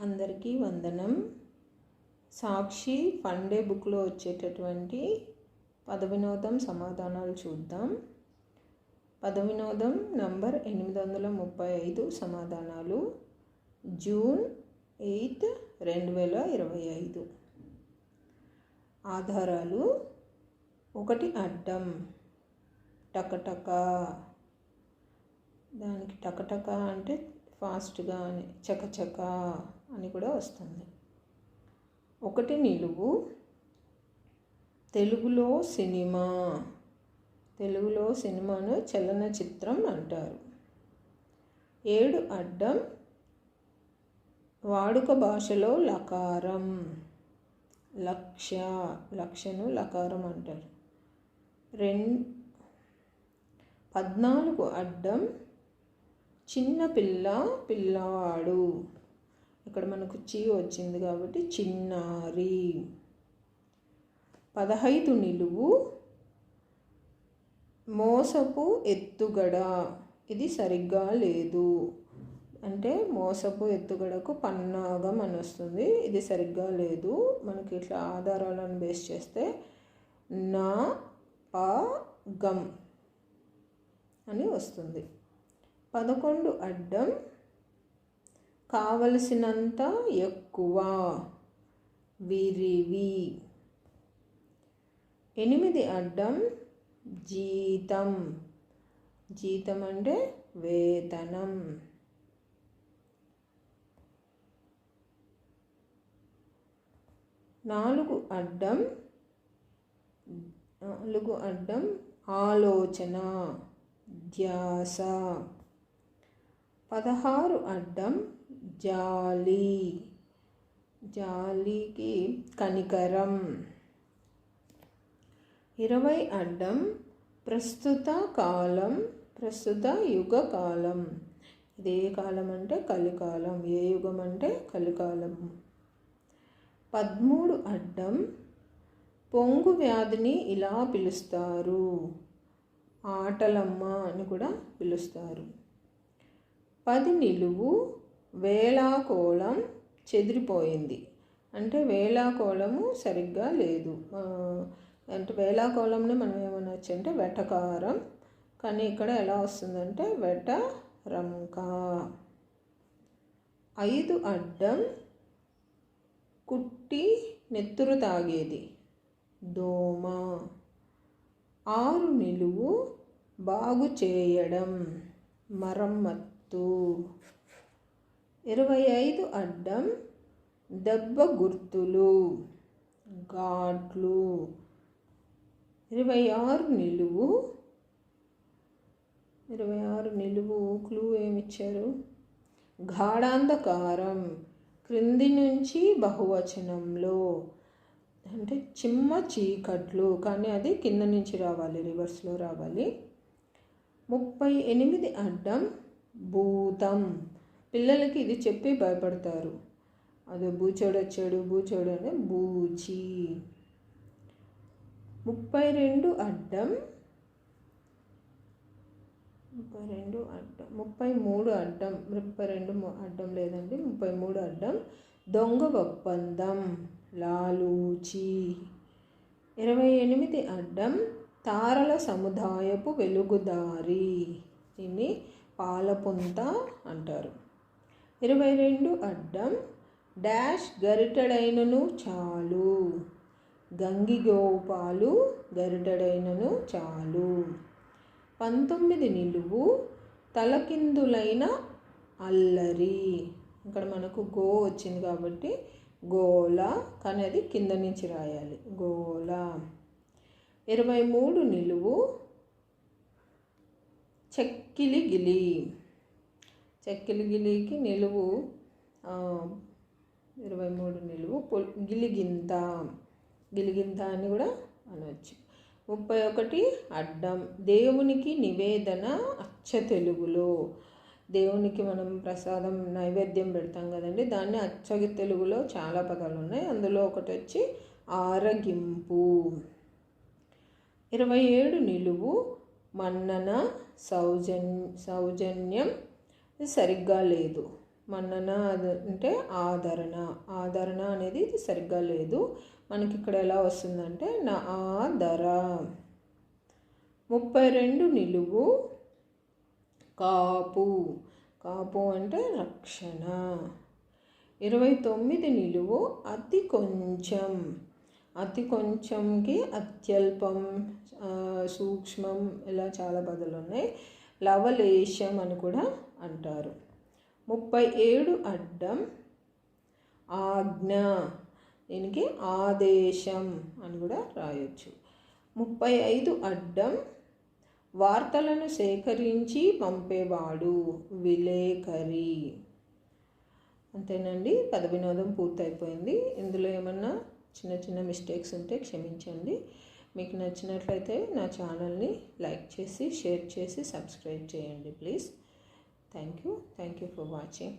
అందరికీ వందనం. సాక్షి ఫండే బుక్లో వచ్చేటటువంటి పదవినోదం సమాధానాలు చూద్దాం. పదవినోదం నంబర్ ఎనిమిది వందల ముప్పై ఐదు సమాధానాలు. జూన్ ఎయిత్ రెండు వేల ఇరవై ఐదు ఆధారాలు. ఒకటి అడ్డం. టకటక. దానికి టకటక అంటే ఫాస్ట్గా అని చకచక అని కూడా వస్తుంది. ఒకటి నిలువు తెలుగులో సినిమా. తెలుగులో సినిమాను చలనచిత్రం అంటారు. ఏడు అడ్డం వాడుక భాషలో లకారం. లక్ష్య లక్షను లకారం అంటారు. రెం పద్నాలుగు అడ్డం చిన్న పిల్ల పిల్లవాడు ఇక్కడ మనకు చీ వచ్చింది కాబట్టి చిన్నారి. పదహైదు నిలువు. మోసపు ఎత్తుగడ. ఇది సరిగ్గా లేదు. అంటే మోసపు ఎత్తుగడకు పన్నాగం అని వస్తుంది ఇది సరిగ్గా లేదు. మనకి ఇట్లా ఆధారాలను బేస్ చేస్తే నా ప గమ్ అని వస్తుంది. పదకొండు అడ్డం కావలసినంత ఎక్కువ. విరివి. ఎనిమిది అడ్డం జీతం. జీతం అంటే వేతనం. నాలుగు అడ్డం నాలుగు అడ్డం ఆలోచన ధ్యాస. పదహారు అడ్డం జాలి. జాలికి కనికరం. ఇరవై అడ్డం ప్రస్తుత కాలం ప్రస్తుత యుగ కాలం. ఇది ఏ కాలం అంటే కలికాలం ఏ యుగం అంటే కలికాలం. పదమూడు అడ్డం పొంగు వ్యాధిని ఇలా పిలుస్తారు. ఆటలమ్మ అని కూడా పిలుస్తారు. పది నిలువు వేళాకోళం చెదిరిపోయింది. అంటే వేళాకోళము సరిగ్గా లేదు. అంటే వేళాకోళంని మనం ఏమనొచ్చు అంటే వెటకారం. కానీ ఇక్కడ ఎలా వస్తుందంటే వెట రంక ఐదు అడ్డం కుట్టి నెత్తురు తాగేది. దోమ. ఆరు నిలువు బాగు చేయడం. గుర్తు. ఇరవై ఐదు అడ్డం దెబ్బ గుర్తులు. ఘాట్లు. ఇరవై ఆరు నిలువు. ఇరవై ఆరు నిలువు క్లూ ఏమిచ్చారు? గాఢాంధకారం క్రింది నుంచి బహువచనంలో. అంటే చిమ్మ చీకట్లు. కానీ అది కింద నుంచి రావాలి రివర్స్లో రావాలి. ముప్పై ఎనిమిది అడ్డం భూతం. పిల్లలకి ఇది చెప్పి భయపడతారు. అదే బూచోడు వచ్చాడు బూచోడు అంటే బూచి ముప్పై రెండు అడ్డం. ముప్పై రెండు అడ్డం. ముప్పై మూడు అడ్డం. ముప్పై రెండు అడ్డం లేదండి ముప్పై మూడు అడ్డం. దొంగ ఒప్పందం. లాలూచి. ఇరవై ఎనిమిది అడ్డం. తారల సముదాయపు వెలుగుదారి. దీన్ని పాలపుంత అంటారు. ఇరవై రెండు అడ్డం డాష్ గరిటెడైనను చాలు. గంగి గోపాలు గరిటెడైనను చాలు. పంతొమ్మిది నిలువు తలకిందులైన అల్లరి. ఇక్కడ మనకు గో వచ్చింది కాబట్టి గోల కానీ అది కింద నుంచి రాయాలి. గోల ఇరవై మూడు నిలువు చెక్కిలిగిలి. చెక్కిలిగిలికి నిలువు ఇరవై మూడు నిలువు గిలిగింత. గిలిగింత అని కూడా అనవచ్చు ముప్పై ఒకటి అడ్డం. దేవునికి నివేదన అచ్చ తెలుగులో. దేవునికి మనం ప్రసాదం నైవేద్యం పెడతాం కదండి. దాన్ని అచ్చ తెలుగులో చాలా పదాలు ఉన్నాయి. అందులో ఒకటి వచ్చి ఆరగింపు. ఇరవై ఏడు నిలువు మన్నన సౌజన్ సౌజన్యం సరిగ్గా లేదు. మన్నన అంటే ఆదరణ. ఆదరణ అనేది ఇది సరిగ్గా లేదు. మనకి ఇక్కడ ఎలా వస్తుందంటే నా ఆదర. ముప్పై రెండు నిలువు కాపు. కాపు అంటే రక్షణ. ఇరవై తొమ్మిది నిలువు అతి కొంచెం. అతి కొంచెంకి అత్యల్పం సూక్ష్మం ఇలా చాలా బదులు ఉన్నాయి లవలేశం అని కూడా అంటారు. ముప్పై ఏడు అడ్డం ఆజ్ఞ దీనికి ఆదేశం అని కూడా రాయొచ్చు. ముప్పై ఐదు అడ్డం వార్తలను సేకరించి పంపేవాడు విలేకరి. అంతేనండి. పద వినోదం పూర్తయిపోయింది. ఇందులో ఏమన్నా చిన్న చిన్న మిస్టేక్స్ ఉంటే క్షమించండి. మీకు నచ్చినట్లయితే నా ఛానల్ని లైక్ చేసి షేర్ చేసి సబ్స్క్రైబ్ చేయండి please thank you thank you for watching